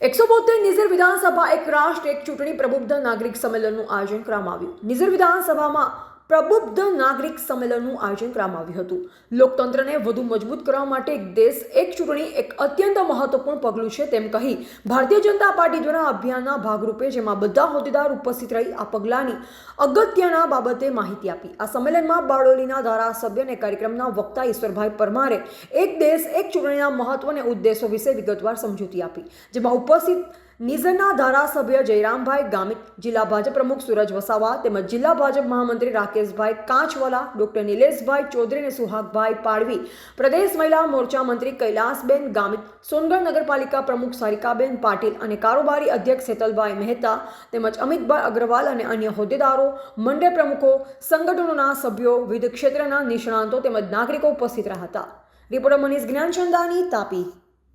એકસો બોતેર નિઝર વિધાનસભા એક રાષ્ટ્ર, એક ચૂંટણી પ્રબુદ્ધ નાગરિક સંમેલનનું આયોજન કરવામાં આવ્યું. નિઝર વિધાનસભામાં પ્રબુદ્ધ નાગરિક સંમેલનનું આયોજન કરવામાં આવ્યું હતું. લોકતંત્રને વધુ મજબૂત કરવા માટે એક દેશ, એક ચૂંટણી, એક અત્યંત મહત્વપૂર્ણ પગલું છે તેમ કહી ભારતીય જનતા પાર્ટી દ્વારા અભિયાનના ભાગરૂપે જેમાં બધા હોદ્દેદાર ઉપસ્થિત રહી આ પગલાંની અગત્યના બાબતે માહિતી આપી. આ સંમેલનમાં બારડોલીના ધારાસભ્ય અને કાર્યક્રમના વક્તા ઈશ્વરભાઈ પરમારે એક દેશ, એક ચૂંટણીના મહત્વ અને ઉદ્દેશો વિશે વિગતવાર સમજૂતી આપી, જેમાં ઉપસ્થિત નિઝરના ધારાસભ્ય જયરામભાઈ ગામિત, જિલ્લા ભાજપ પ્રમુખ સુરજ વસાવા તેમજ જિલ્લા ભાજપ મહામંત્રી રાકેશભાઈ કાંચવાલા, ડોક્ટર નિલેશભાઈ ચૌધરી અને સુહાગભાઈ પાડવી, પ્રદેશ મહિલા મોરચા મંત્રી કૈલાસબેન ગામિત, સોનગઢ નગરપાલિકા પ્રમુખ સારિકાબેન પાટીલ અને કારોબારી અધ્યક્ષ હેતલભાઈ મહેતા તેમજ અમિતભાઈ અગ્રવાલ અને અન્ય હોદ્દેદારો, મંડળ પ્રમુખો, સંગઠનોના સભ્યો, વિવિધ ક્ષેત્રના નિષ્ણાંતો તેમજ નાગરિકો ઉપસ્થિત રહ્યા હતા. રિપોર્ટર મનીષ જ્ઞાનચંદાની તાપી.